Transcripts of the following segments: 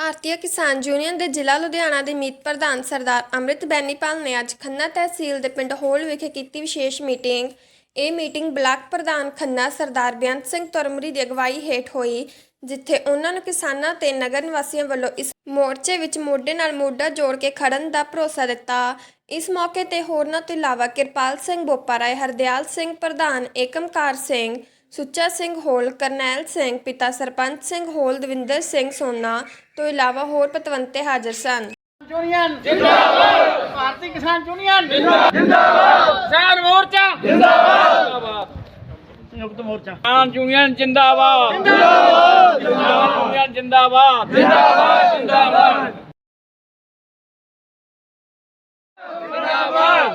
ਭਾਰਤੀ ਕਿਸਾਨ ਯੂਨੀਅਨ ਦੇ ਜ਼ਿਲ੍ਹਾ ਲੁਧਿਆਣਾ ਦੇ ਮੀਤ ਪ੍ਰਧਾਨ ਸਰਦਾਰ ਅੰਮ੍ਰਿਤ ਬੈਨੀਪਾਲ ਨੇ ਅੱਜ ਖੰਨਾ ਤਹਿਸੀਲ ਦੇ ਪਿੰਡ ਹੋਲ ਵਿਖੇ ਕੀਤੀ ਵਿਸ਼ੇਸ਼ ਮੀਟਿੰਗ। ਇਹ ਮੀਟਿੰਗ ਬਲਾਕ ਪ੍ਰਧਾਨ ਖੰਨਾ ਸਰਦਾਰ ਬੇਅੰਤ ਸਿੰਘ ਤੁਰਮਰੀ ਦੀ ਅਗਵਾਈ ਹੇਠ ਹੋਈ, ਜਿੱਥੇ ਉਹਨਾਂ ਨੂੰ ਕਿਸਾਨਾਂ ਤੇ ਨਗਰ ਨਿਵਾਸੀਆਂ ਵੱਲੋਂ ਇਸ ਮੋਰਚੇ ਵਿੱਚ ਮੋਢੇ ਨਾਲ ਮੋਢਾ ਜੋੜ ਕੇ ਖੜਨ ਦਾ ਭਰੋਸਾ ਦਿੱਤਾ। ਇਸ ਮੌਕੇ ਤੇ ਹੋਰਨਾਂ ਤੋਂ ਇਲਾਵਾ ਕਿਰਪਾਲ ਸਿੰਘ ਬੋਪਾ ਰਾਏ ਹਰਦਿਆਲ ਸਿੰਘ ਪ੍ਰਧਾਨ, ਏਕਮਕਾਰ ਸਿੰਘ ਸੁੱਚਾ ਸਿੰਘ ਹੋਲ ਕਰਨੈਲ ਸਿੰਘ ਪਿਤਾ ਸਰਪੰਚ ਸਿੰਘ ਹੋਲ ਦਵਿੰਦਰ ਸਿੰਘ ਸੋਨਾ ਤੋਂ ਇਲਾਵਾ ਹੋਰ ਪਤਵੰਤੇ ਹਾਜ਼ਰ ਸਨ। ਯੂਨੀਅਨ ਜਿੰਦਾਬਾਦ। ਭਾਰਤੀ ਕਿਸਾਨ ਯੂਨੀਅਨ। ਜਿੰਦਾਬਾਦ। ਮੋਰਚਾ। ਜਿੰਦਾਬਾਦ। ਸੰਯੁਕਤ ਮੋਰਚਾ। ਕਿਸਾਨ ਯੂਨੀਅਨ ਜਿੰਦਾਬਾਦ। ਜਿੰਦਾਬਾਦ। ਯੂਨੀਅਨ ਜਿੰਦਾਬਾਦ। ਜਿੰਦਾਬਾਦ। ਜਿੰਦਾਬਾਦ।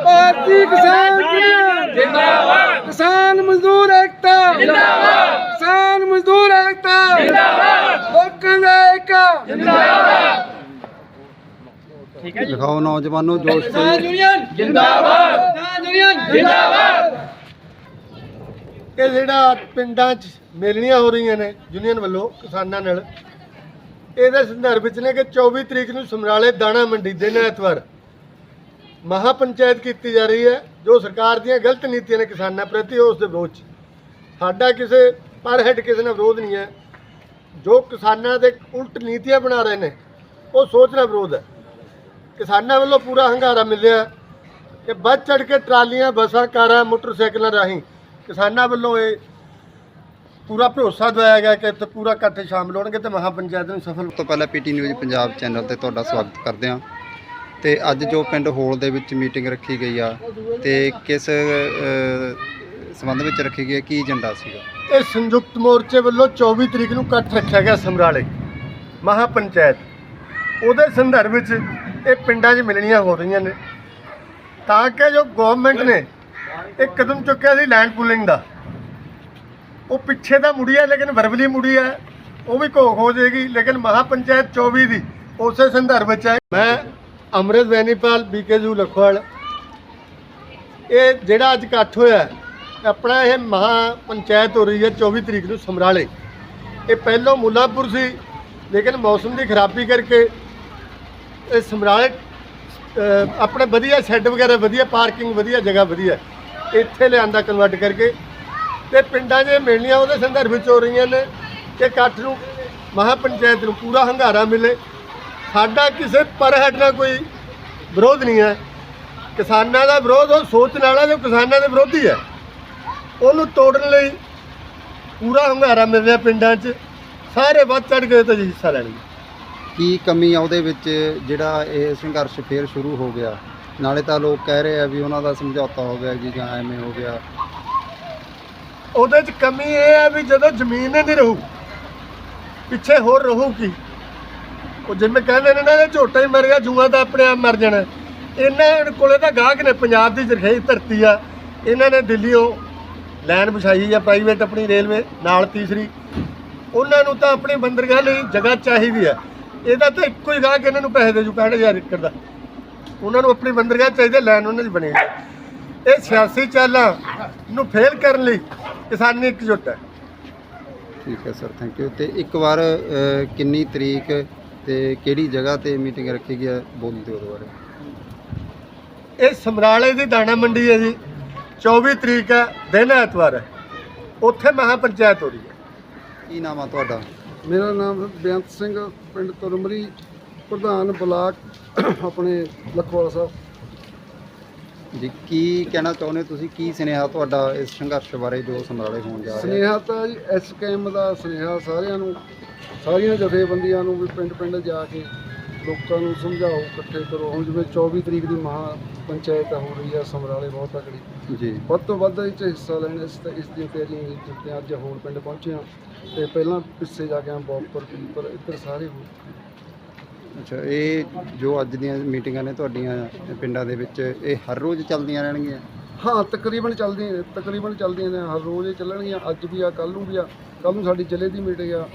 ਭਾਰਤੀ ਕਿਸਾਨ ਯੂਨੀਅਨ। ਜਿੰਦਾਬਾਦ। ਕਿਸਾਨ ਮਜ਼ਦੂਰ ਏਕਤਾ। ਜਿੰਦਾਬਾਦ। ਕਿਸਾਨ ਮਜ਼ਦੂਰ ਏਕਤਾ। ਜਿੰਦਾਬਾਦ। ਲੋਕਾਂ ਦਾ ਏਕਾ ਦਿਖਾਓ ਨੌਜਵਾਨੋ ਜੋਸ਼ ਤੇ। ਕਿਸਾਨ ਯੂਨੀਅਨ। ਜਿੰਦਾਬਾਦ। ਕਿਸਾਨ ਯੂਨੀਅਨ। ਜਿੰਦਾਬਾਦ। ਇਹ ਜਿਹੜਾ ਪਿੰਡਾਂ 'ਚ ਮੇਲਣੀਆਂ ਹੋ ਰਹੀਆਂ ਨੇ ਯੂਨੀਅਨ ਵੱਲੋਂ ਕਿਸਾਨਾਂ ਨਾਲ ਇਹਦੇ ਸੰਦਰਭ ਵਿੱਚ ਨੇ ਕਿ 24 ਤਰੀਕ ਨੂੰ ਸਮਰਾਲੇ ਦਾਣਾ ਮੰਡੀ ਦਿਨ ਐਤਵਾਰ ਮਹਾ ਪੰਚਾਇਤ ਕੀਤੀ ਜਾ ਰਹੀ ਹੈ ਜੋ ਸਰਕਾਰ ਦੀਆਂ ਗਲਤ ਨੀਤੀਆਂ ਨੇ ਕਿਸਾਨਾਂ ਪ੍ਰਤੀ ਉਸ ਦੇ ਵਿਰੋਧ 'ਚ। ਸਾਡਾ ਕਿਸੇ, ਪਰ ਹੈਡ ਕਿਸੇ ਨਾਲ ਵਿਰੋਧ ਨਹੀਂ ਹੈ। ਜੋ ਕਿਸਾਨਾਂ ਦੇ ਉਲਟ ਨੀਤੀਆਂ ਬਣਾ ਰਹੇ ਨੇ, ਉਹ ਸੋਚ ਦਾ ਵਿਰੋਧ ਹੈ। ਕਿਸਾਨਾਂ ਵੱਲੋਂ ਪੂਰਾ ਹੰਗਾਰਾ ਮਿਲਿਆ ਕਿ ਵੱਧ ਚੜ ਕੇ ਟਰਾਲੀਆਂ, ਬੱਸਾਂ, ਕਾਰਾਂ, ਮੋਟਰਸਾਈਕਲਾਂ ਰਾਹੀਂ ਕਿਸਾਨਾਂ ਵੱਲੋਂ ਇਹ ਪੂਰਾ ਭਰੋਸਾ ਦਵਾਇਆ ਗਿਆ ਕਿ ਇੱਥੇ ਪੂਰਾ ਇਕੱਠ ਸ਼ਾਮਲ ਹੋਣਗੇ ਤੇ ਮਹਾ ਪੰਚਾਇਤ ਨੂੰ ਸਫਲ ਤੋਂ ਪਹਿਲਾਂ ਪੀਟੀ ਨਿਊਜ਼ ਪੰਜਾਬ ਚੈਨਲ ਤੇ ਤੁਹਾਡਾ ਸਵਾਗਤ ਕਰਦੇ ਹਾਂ। ਤੇ ਅੱਜ ਜੋ ਪਿੰਡ ਹੋਲ ਦੇ ਵਿੱਚ ਮੀਟਿੰਗ ਰੱਖੀ ਗਈ ਆ, ਤੇ ਕਿਸ ਸੰਬੰਧ ਵਿੱਚ ਰੱਖੀ ਗਈ ਹੈ, ਕੀ ਏਜੰਡਾ ਸੀਗਾ? ਇਹ ਸੰਯੁਕਤ ਮੋਰਚੇ ਵੱਲੋਂ 24 ਤਰੀਕ ਨੂੰ ਇਕੱਠ ਰੱਖਿਆ ਗਿਆ ਸਮਰਾਲੇ ਮਹਾ ਪੰਚਾਇਤ ਉਹਦੇ ਸੰਦਰਭ ਵਿੱਚ ਇਹ ਪਿੰਡਾਂ 'ਚ ਮਿਲਣੀਆਂ ਹੋ ਰਹੀਆਂ ਨੇ। ਤਾਂ ਕਿ ਜੋ ਗਵਰਨਮੈਂਟ ਨੇ ਇੱਕ ਕਦਮ ਚੁੱਕਿਆ ਸੀ ਲੈਂਡ ਪੂਲਿੰਗ ਦਾ। ਉਹ ਪਿੱਛੇ ਤਾਂ ਮੁੜੀ ਹੈ, ਲੇਕਿਨ ਵਰਬਲੀ ਮੁੜੀ ਹੈ। ਉਹ ਵੀ ਘੋਖ ਹੋ ਜਾਏਗੀ, ਲੇਕਿਨ ਮਹਾ ਪੰਚਾਇਤ 24 ਦੀ ਉਸੇ ਸੰਦਰਭ ਵਿੱਚ ਹੈ। ਮੈਂ ਅੰਮ੍ਰਿਤ ਵੈਨੀਪਾਲ ਬੀਕੇਜੂ ਲਖਵਾਲ। ਇਹ ਜਿਹੜਾ ਅੱਜ ਇਕੱਠ ਹੋਇਆ ਆਪਣਾ ਇਹ ਮਹਾ ਪੰਚਾਇਤ ਹੋ ਰਹੀ ਹੈ 24 ਤਰੀਕ ਨੂੰ ਸਮਰਾਲੇ। ਇਹ ਪਹਿਲੋਂ ਮੁੱਲਾਪੁਰ ਸੀ, ਲੇਕਿਨ ਮੌਸਮ ਦੀ ਖਰਾਬੀ ਕਰਕੇ ਇਹ ਸਮਰਾਲੇ ਆਪਣੇ ਵਧੀਆ ਸ਼ੈੱਡ ਵਗੈਰਾ, ਵਧੀਆ ਪਾਰਕਿੰਗ, ਵਧੀਆ ਜਗ੍ਹਾ ਵਧੀਆ ਇੱਥੇ ਲਿਆਂਦਾ ਕਨਵਰਟ ਕਰਕੇ। ਤੇ ਪਿੰਡਾਂ 'ਚ ਮਿਲਣੀਆਂ ਉਹਦੇ ਸੰਦਰਭ ਵਿੱਚ ਹੋ ਰਹੀਆਂ ਨੇ ਕਿ ਇਕੱਠ ਨੂੰ, ਮਹਾ ਪੰਚਾਇਤ ਨੂੰ ਪੂਰਾ ਹੰਗਾਰਾ ਮਿਲੇ। ਸਾਡਾ ਕਿਸੇ ਪਰ ਹੈਡ ਨਾਲ ਕੋਈ ਵਿਰੋਧ ਨਹੀਂ ਹੈ। ਕਿਸਾਨਾਂ ਦਾ ਵਿਰੋਧ, ਉਹ ਸੋਚਣ ਵਾਲਾ ਜੋ ਕਿਸਾਨਾਂ ਦੇ ਵਿਰੋਧੀ ਹੈ। ਉਹਨੂੰ ਤੋੜਨ ਲਈ ਪੂਰਾ ਹੰਗਾਰਾ ਮਿਲ ਰਿਹਾ ਪਿੰਡਾਂ 'ਚ। ਸਾਰੇ ਵੱਧ ਚੜ ਕੇ ਤੇ ਹਿੱਸਾ ਲੈਣਗੇ। ਕੀ ਕਮੀ ਆ ਉਹਦੇ ਵਿੱਚ? ਜਿਹੜਾ ਇਹ ਸੰਘਰਸ਼ ਫੇਰ ਸ਼ੁਰੂ ਹੋ ਗਿਆ। ਨਾਲੇ ਤਾਂ ਲੋਕ ਕਹਿ ਰਹੇ ਆ ਵੀ ਉਹਨਾਂ ਦਾ ਸਮਝੌਤਾ ਹੋ ਗਿਆ ਜੀ ਜਾਂ ਐਵੇਂ ਹੋ ਗਿਆ। ਉਹਦੇ 'ਚ ਕਮੀ ਇਹ ਹੈ ਵੀ ਜਦੋਂ ਜ਼ਮੀਨ ਹੀ ਨਹੀਂ ਰਹੂ ਪਿੱਛੇ ਹੋਰ ਰਹੂ ਕੀ? ਉਹ ਜਿਵੇਂ ਕਹਿੰਦੇ ਨੇ ਨਾ ਇਹ ਝੋਟਾ ਹੀ ਮਰ ਗਿਆ ਜੂਆ ਤਾਂ ਆਪਣੇ ਆਪ ਮਰ ਜਾਣਾ। ਇਹਨਾਂ ਕੋਲੇ ਤਾਂ ਗਾਹਕ ਨੇ ਪੰਜਾਬ ਦੀ ਜਰਖੇਈ ਧਰਤੀ ਆ। ਇਹਨਾਂ ਨੇ ਦਿੱਲੀੋਂ ਲਾਈਨ ਵਿਛਾਈ ਆ ਪ੍ਰਾਈਵੇਟ ਆਪਣੀ ਰੇਲਵੇ ਨਾਲ ਤੀਸਰੀ। ਉਹਨਾਂ ਨੂੰ ਤਾਂ ਆਪਣੀ ਬੰਦਰਗਾਹ ਲਈ ਜਗ੍ਹਾ ਚਾਹੀਦੀ ਹੈ। ਇਹਦਾ ਤਾਂ ਇੱਕੋ ਹੀ ਗਾਹਕ ਇਹਨਾਂ ਨੂੰ ਪੈਸੇ ਦੇ ਜੂ 65000 ਏਕੜ ਦਾ। ਉਹਨਾਂ ਨੂੰ ਆਪਣੀ ਬੰਦਰਗਾਹ ਚਾਹੀਦੀ ਹੈ, ਲਾਈਨ ਉਹਨਾਂ ਦੀ ਬਣੇਗੀ ਇਹ ਸਿਆਸੀ ਚਾਲਾਂ ਨੂੰ ਫੇਲ ਕਰਨ ਲਈ ਕਿਸਾਨੀ ਇਕਜੁੱਟ ਹੈ। ਠੀਕ ਹੈ ਸਰ ਥੈਂਕ ਯੂ ਤੇ ਇੱਕ ਵਾਰ ਕਿੰਨੀ ਤਰੀਕ ਤੇ ਕਿਹੜੀ ਜਗ੍ਹਾ ਤੇ ਮੀਟਿੰਗ ਰੱਖੀ ਗਈ ਹੈ ਬੋਲ ਦਿਓ ਉਹਦੇ ਬਾਰੇ ਇਹ ਸਮਰਾਲੇ ਦੀ ਦਾਣਾ ਮੰਡੀ ਹੈ ਜੀ। 24 ਤਰੀਕ ਹੈ ਦਿਨ ਐਤਵਾਰ ਹੈ। ਉੱਥੇ ਮਹਾ ਪੰਚਾਇਤ ਹੋ ਰਹੀ ਹੈ। ਕੀ ਨਾਮ ਆ ਤੁਹਾਡਾ? ਮੇਰਾ ਨਾਮ ਬੇਅੰਤ ਸਿੰਘ ਪਿੰਡ ਤੁਰਮਰੀ ਪ੍ਰਧਾਨ ਬਲਾਕ ਆਪਣੇ ਲਖਵਾਲ ਸਾਹਿਬ। ਜੀ ਕੀ ਕਹਿਣਾ ਚਾਹੁੰਦੇ ਹੋ ਤੁਸੀਂ? ਕੀ ਸੁਨੇਹਾ ਤੁਹਾਡਾ ਇਸ ਸੰਘਰਸ਼ ਬਾਰੇ ਜੋ ਸਮਰਾਲੇ ਹੋਣ ਜਾ ਰਿਹਾ ਹੈ? ਸਨੇਹਾ ਤਾਂ ਜੀ ਐਸਕੇਐਮ ਦਾ ਸਨੇਹਾ ਸਾਰਿਆਂ ਨੂੰ ਸਾਰੀਆਂ ਜਥੇਬੰਦੀਆਂ ਨੂੰ ਵੀ ਪਿੰਡ ਪਿੰਡ ਜਾ ਕੇ ਲੋਕਾਂ ਨੂੰ ਸਮਝਾਓ ਇਕੱਠੇ ਕਰੋ। ਹੁਣ ਜਿਵੇਂ 24 ਤਰੀਕ ਦੀ ਮਹਾ ਪੰਚਾਇਤ ਹੋ ਰਹੀ ਆ ਸਮਰਾਲੇ ਬਹੁਤ ਤਕੜੀ। ਜੀ। ਵੱਧ ਤੋਂ ਵੱਧ ਇਹ 'ਚ ਹਿੱਸਾ ਲੈਣ ਇਸ ਤੇ ਇਸ ਦੀਆਂ ਤਿਆਰੀਆਂ ਜਿੱਤੇ ਅੱਜ ਹੋਰ ਪਿੰਡ ਪਹੁੰਚੇ ਹਾਂ ਤੇ ਪਹਿਲਾਂ ਪਿੱਛੇ ਜਾ ਕੇ ਆ ਬੌਪਰ ਪਰ ਇੱਧਰ ਸਾਰੇ ਹੋ। ਅੱਛਾ ਇਹ ਜੋ ਅੱਜ ਦੀਆਂ ਮੀਟਿੰਗਾਂ ਨੇ ਤੁਹਾਡੀਆਂ ਪਿੰਡਾਂ ਦੇ ਵਿੱਚ ਇਹ ਹਰ ਰੋਜ਼ ਚੱਲਦੀਆਂ ਰਹਿਣਗੀਆਂ? ਹਾਂ ਤਕਰੀਬਨ ਚੱਲਦੀਆਂ ਨੇ ਤਕਰੀਬਨ ਚੱਲਦੀਆਂ ਨੇ ਹਰ ਰੋਜ਼ ਇਹ ਚੱਲਣਗੀਆਂ। ਅੱਜ ਵੀ ਆ ਕੱਲ ਨੂੰ ਵੀ ਆ। ਕੱਲ ਨੂੰ ਸਾਡੀ ਜ਼ਿਲ੍ਹੇ ਦੀ ਮੀਟਿੰਗ ਆ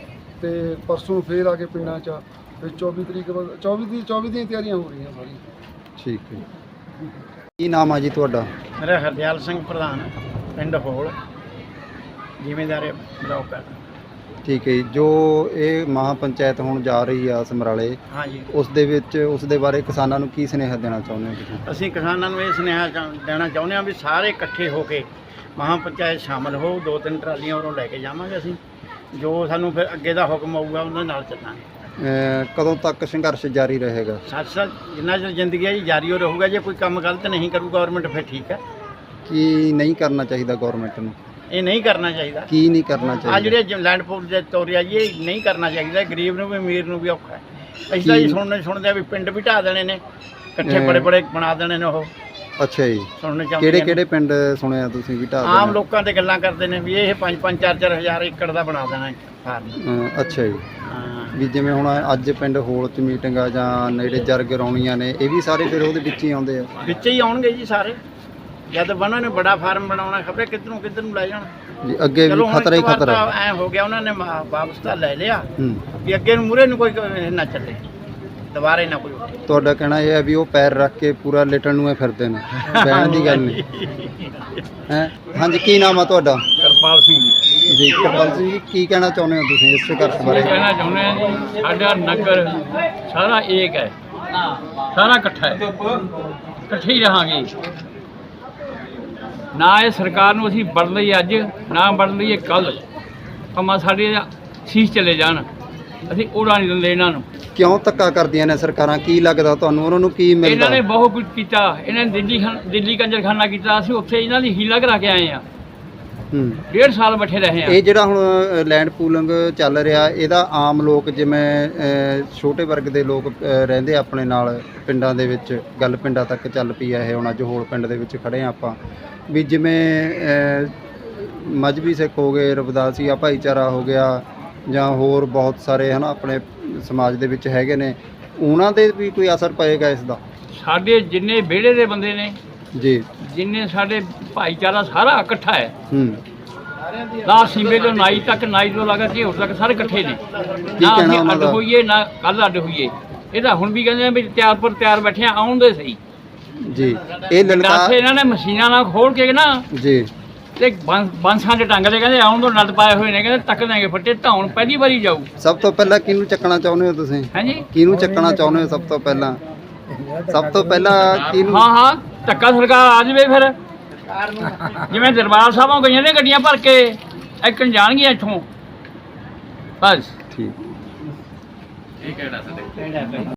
ਤੇ ਪਰਸੋਂ ਫੇਰ ਆ ਕੇ ਪਿੰਡਾਂ 'ਚ ਆ। ਫਿਰ 24 ਤਰੀਕ ਬਾਅਦ 24 ਦੀ 24 ਦੀਆਂ ਤਿਆਰੀਆਂ ਹੋ ਰਹੀਆਂ ਸਾਰੀਆਂ। ਠੀਕ ਹੈ। ਕੀ ਨਾਮ ਆ ਜੀ ਤੁਹਾਡਾ? ਮੇਰਾ ਹਰਦਿਆਲ ਸਿੰਘ ਪ੍ਰਧਾਨ ਪਿੰਡ ਹੋਲ ਜ਼ਿਮੀਂਦਾਰੇ ਬਲੌਕ ਹੈ ਠੀਕ ਹੈ ਜੀ। ਜੋ ਇਹ ਮਹਾ ਪੰਚਾਇਤ ਹੁਣ ਜਾ ਰਹੀ ਆ ਸਮਰਾਲੇ ਹਾਂਜੀ। ਉਸ ਦੇ ਵਿੱਚ ਉਸ ਦੇ ਬਾਰੇ ਕਿਸਾਨਾਂ ਨੂੰ ਕੀ ਸੁਨੇਹਾ ਦੇਣਾ ਚਾਹੁੰਦੇ ਹੋ ਤੁਸੀਂ? ਅਸੀਂ ਕਿਸਾਨਾਂ ਨੂੰ ਇਹ ਸੁਨੇਹਾ ਦੇਣਾ ਚਾਹੁੰਦੇ ਹਾਂ ਵੀ ਸਾਰੇ ਇਕੱਠੇ ਹੋ ਕੇ ਮਹਾਂ ਪੰਚਾਇਤ ਸ਼ਾਮਲ ਹੋ ਦੋ ਤਿੰਨ ਟਰਾਲੀਆਂ ਉਰੋਂ ਲੈ ਕੇ ਜਾਵਾਂਗੇ ਅਸੀਂ। ਜੋ ਸਾਨੂੰ ਫਿਰ ਅੱਗੇ ਦਾ ਹੁਕਮ ਆਊਗਾ ਉਹਦੇ ਨਾਲ ਚੱਲਾਂਗੇ। ਕਦੋਂ ਤੱਕ ਸੰਘਰਸ਼ ਜਾਰੀ ਰਹੇਗਾ? ਸੱਚ ਸੱਚ ਜਿੰਨਾ ਚਿਰ ਜ਼ਿੰਦਗੀ ਹੈ ਜੀ ਜਾਰੀ ਹੋ ਰਹੂਗਾ। ਜੇ ਕੋਈ ਕੰਮ ਗਲਤ ਨਹੀਂ ਕਰੂ ਗਵਰਨਮੈਂਟ ਫਿਰ ਠੀਕ ਹੈ। ਕੀ ਨਹੀਂ ਕਰਨਾ ਚਾਹੀਦਾ ਗਵਰਨਮੈਂਟ ਨੂੰ? ਇਹ ਨਹੀਂ ਕਰਨਾ ਚਾਹੀਦਾ। ਕੀ ਨਹੀਂ ਕਰਨਾ ਆ ਚਾਹੀਦਾ? ਜਿਹੜੇ ਲੈਂਡ ਪੂਲ ਦੇ ਤੋਰਿਆ ਜੀ ਇਹ ਨਹੀਂ ਕਰਨਾ ਚਾਹੀਦਾ। ਗਰੀਬ ਨੂੰ ਵੀ ਅਮੀਰ ਨੂੰ ਵੀ ਔਖਾ ਹੈ। ਅਸੀਂ ਤਾਂ ਜੀ ਕੀ- ਸੁਣਨੇ ਸੁਣਦੇ ਆ ਵੀ ਪਿੰਡ ਵੀ ਢਾਹ ਦੇਣੇ ਨੇ। ਇਕੱਠੇ ਅਹ ਬੜੇ ਬੜੇ ਬਣਾ ਦੇਣੇ ਨੇ ਉਹ। ਅੱਛਾ ਜੀ। ਸੁਣਨੇ ਚਾਹੁੰਦੇ ਕਿਹੜੇ। ਕਿਹੜੇ ਪਿੰਡ ਸੁਣਿਆ ਤੁਸੀਂ ਵੀ ਢਾਹ ਆਮ ਦੇਣਾ? ਲੋਕਾਂ ਤੇ ਗੱਲਾਂ ਕਰਦੇ ਨੇ ਵੀ ਇਹ 5 5 4 4 ਹਜ਼ਾਰ ਏਕੜ ਦਾ ਬਣਾ ਦੇਣਾ ਫਾਰਮ ਅਹ ਅੱਛਾ ਜੀ। ਹਾਂ। ਵੀ ਜਿਵੇਂ ਹੁਣ ਅੱਜ ਪਿੰਡ ਹੋਲ ਚ ਮੀਟਿੰਗ ਆ ਜਾਂ ਨੇੜੇ ਜਰਗ ਰੌਣੀਆਂ ਨੇ ਇਹ ਵੀ ਸਾਰੇ ਫਿਰ ਉਹਦੇ ਵਿੱਚ ਹੀ ਆਉਂਦੇ ਆ? ਵਿੱਚ ਹੀ ਆਉਣਗੇ ਜੀ ਸਾਰੇ। ਜਦ ਉਹਨਾਂ ਨੇ ਬੜਾ ਫਾਰਮ ਬਣਾਉਣਾ ਖਬਰੇ ਕਿੱਧਰ ਕਿੱਧਰ ਨੂੰ ਲੈ ਜਾਣ। ਜੀ ਅੱਗੇ ਵੀ ਖਤਰਾ ਹੀ ਖਤਰਾ। ਐ ਹੋ ਗਿਆ ਉਹਨਾਂ ਨੇ ਵਾਪਸ ਤਾਂ ਲੈ ਲਿਆ। ਵੀ ਅੱਗੇ ਨੂੰ ਮੂਰੇ ਨੂੰ ਕੋਈ ਨਾ ਚੱਲੇ। ਦੁਬਾਰੇ ਨਾ ਕੋਈ ਤੁਹਾਡਾ ਕਹਿਣਾ ਇਹ ਹੈ ਵੀ ਉਹ ਪੈਰ ਰੱਖ ਕੇ ਪੂਰਾ ਲੇਟਣ ਨੂੰ ਹੀ ਫਿਰਦੇ ਨੇ। ਬਹਿਣ ਦੀ ਗੱਲ ਨਹੀਂ। ਹੈ? ਹਾਂਜੀ ਕੀ ਨਾਮ ਆ ਤੁਹਾਡਾ? ਕਰਪਾਲ ਸਿੰਘ ਜੀ ਸਿੰਘ ਜੀ ਕੀ ਕਹਿਣਾ ਚਾਹੁੰਦੇ ਹੋ ਤੁਸੀਂ ਇਸ ਸੰਘਰਸ਼ ਬਾਰੇ? ਕਹਿਣਾ ਚਾਹੁੰਦੇ ਹਾਂ ਜੀ ਸਾਡਾ ਨਗਰ ਸਾਰਾ ਏਕ ਹੈ। ਸਾਰਾ ਇਕੱਠਾ ਹੈ। ਇਕੱਠੇ ਹੀ ਰਹਾਂਗੇ। ਨਾ ਇਹ ਸਰਕਾਰ ਨੂੰ ਅਸੀਂ ਬਦਲ ਲਈ ਅੱਜ ਨਾ ਬਦਲ ਲਈਏ ਕੱਲ ਭਾਵੇਂ ਸਾਡੇ ਸੀਸ ਚਲੇ ਜਾਣ। ਅਸੀਂ ਉਡਾ ਨਹੀਂ ਦਿੰਦੇ ਇਹਨਾਂ ਨੂੰ। ਕਿਉਂ ਧੱਕਾ ਕਰਦੀਆਂ ਨੇ ਸਰਕਾਰਾਂ? ਕੀ ਲੱਗਦਾ ਤੁਹਾਨੂੰ? ਉਹਨਾਂ ਨੂੰ ਕੀ ਮਿਲਦਾ? ਇਹਨਾਂ ਨੇ ਬਹੁਤ ਕੁਝ ਕੀਤਾ। ਇਹਨਾਂ ਨੇ ਦਿੱਲੀ ਖਾਨ ਦਿੱਲੀ ਕੰਜਰਖਾਨਾ ਕੀਤਾ। ਅਸੀਂ ਉੱਥੇ ਇਹਨਾਂ ਦੀ ਹੀਲਾ ਕਰਾ ਕੇ ਆਏ ਆ ਹੂੰ। ਡੇਢ ਸਾਲ ਬੈਠੇ ਰਹੇ ਆ। ਇਹ ਜਿਹੜਾ ਹੁਣ ਲੈਂਡ ਪੂਲਿੰਗ ਚੱਲ ਰਿਹਾ ਇਹਦਾ ਆਮ ਲੋਕ ਜਿਵੇਂ ਛੋਟੇ ਵਰਗ ਦੇ ਲੋਕ ਰਹਿੰਦੇ ਆ ਆਪਣੇ ਨਾਲ ਪਿੰਡਾਂ ਦੇ ਵਿੱਚ ਗੱਲ ਪਿੰਡਾਂ ਤੱਕ ਚੱਲ ਪਈ ਆ ਇਹ ਹੁਣ ਅੱਜ ਹੋਰ ਪਿੰਡ ਦੇ ਵਿੱਚ ਖੜੇ ਆ ਆਪਾਂ। ਵੀ ਜਿਵੇਂ ਮਜ਼੍ਹਬੀ ਸਿੱਖ ਹੋ ਗਏ ਰਵਿਦਾਸੀਆ ਭਾਈਚਾਰਾ ਹੋ ਗਿਆ ਜਾਂ ਹੋਰ ਬਹੁਤ ਸਾਰੇ ਹਨਾ ਆਪਣੇ ਸਮਾਜ ਦੇ ਵਿੱਚ ਹੈਗੇ ਨੇ ਉਹਨਾਂ ਦੇ ਵੀ ਕੋਈ ਅਸਰ ਪਏਗਾ ਇਸ ਦਾ? ਸਾਡੇ ਜਿੰਨੇ ਵਿਹੜੇ ਦੇ ਬੰਦੇ ਨੇ ਜੀ। ਜਿੰਨੇ ਸਾਡੇ ਭਾਈਚਾਰਾ ਸਾਰਾ ਇਕੱਠਾ ਹੈ। ਹੂੰ। ਨਾ ਸਿੰਬੇ ਤੋਂ ਨਾਈ ਤੱਕ ਨਾਈ ਤੋਂ ਲਗਾ ਕੇ ਹੋਰ ਤੱਕ ਸਾਰੇ ਇਕੱਠੇ ਨੇ। ਨਾ ਕਹਿਣਾ ਅਸੀਂ ਉਹਨਾਂ ਅੱਡ ਦਾ? ਹੋਈਏ ਨਾ ਕੱਲ ਅੱਡ ਹੋਈਏ। ਇਹ ਤਾਂ ਹੁਣ ਵੀ ਕਹਿੰਦੇ ਆ ਵੀ ਤਿਆਰ ਪਰ ਤਿਆਰ ਬੈਠੇ ਆ ਆਉਣ ਦੇ ਸਹੀ। ਜੀ। ਇਹ ਲਲਕਾਰ ਇਹਨਾਂ ਨੇ ਮਸ਼ੀਨਾਂ ਨਾਲ ਖੋਲ ਕੇ ਨਾ ਜੀ। ਤੇ ਬੰ- ਬੰਸਾਂ ਦੇ ਟੰਗ ਦੇ ਕਹਿੰਦੇ ਆਉਣ ਤੋਂ ਨੱਟ ਪਾਏ ਹੋਏ ਨੇ ਕਹਿੰਦੇ ਤੱਕ ਦੇਂਗੇ ਫੱਟੇ ਧੌਣ ਪਹਿਲੀ ਵਾਰੀ ਜਾਊ। ਸਭ ਤੋਂ ਪਹਿਲਾਂ ਕਿਹਨੂੰ ਚੱਕਣਾ ਚਾਹੁੰਦੇ ਹੋ ਤੁਸੀਂ? ਹਾਂਜੀ ਕਿਹਨੂੰ ਚੱਕਣਾ ਚਾਹੁੰਦੇ ਹੋ ਸਭ ਤੋਂ ਪਹਿਲਾਂ? ਸਭ ਤੋਂ ਪਹਿਲਾਂ ਕਿਹਨੂੰ? ਹਾਂ ਹਾਂ ਧੱਕਾ ਸਰਕਾਰ ਆ ਜਾਵੇ ਫਿਰ। ਜਿਵੇਂ ਦਰਬਾਰ ਸਾਹਿਬੋਂ ਗਈਆਂ ਨੇ ਗੱਡੀਆਂ ਭਰ ਕੇ ਇੱਕਣ ਜਾਣਗੀਆਂ ਇੱਥੋਂ? ਬਸ। ਠੀਕ।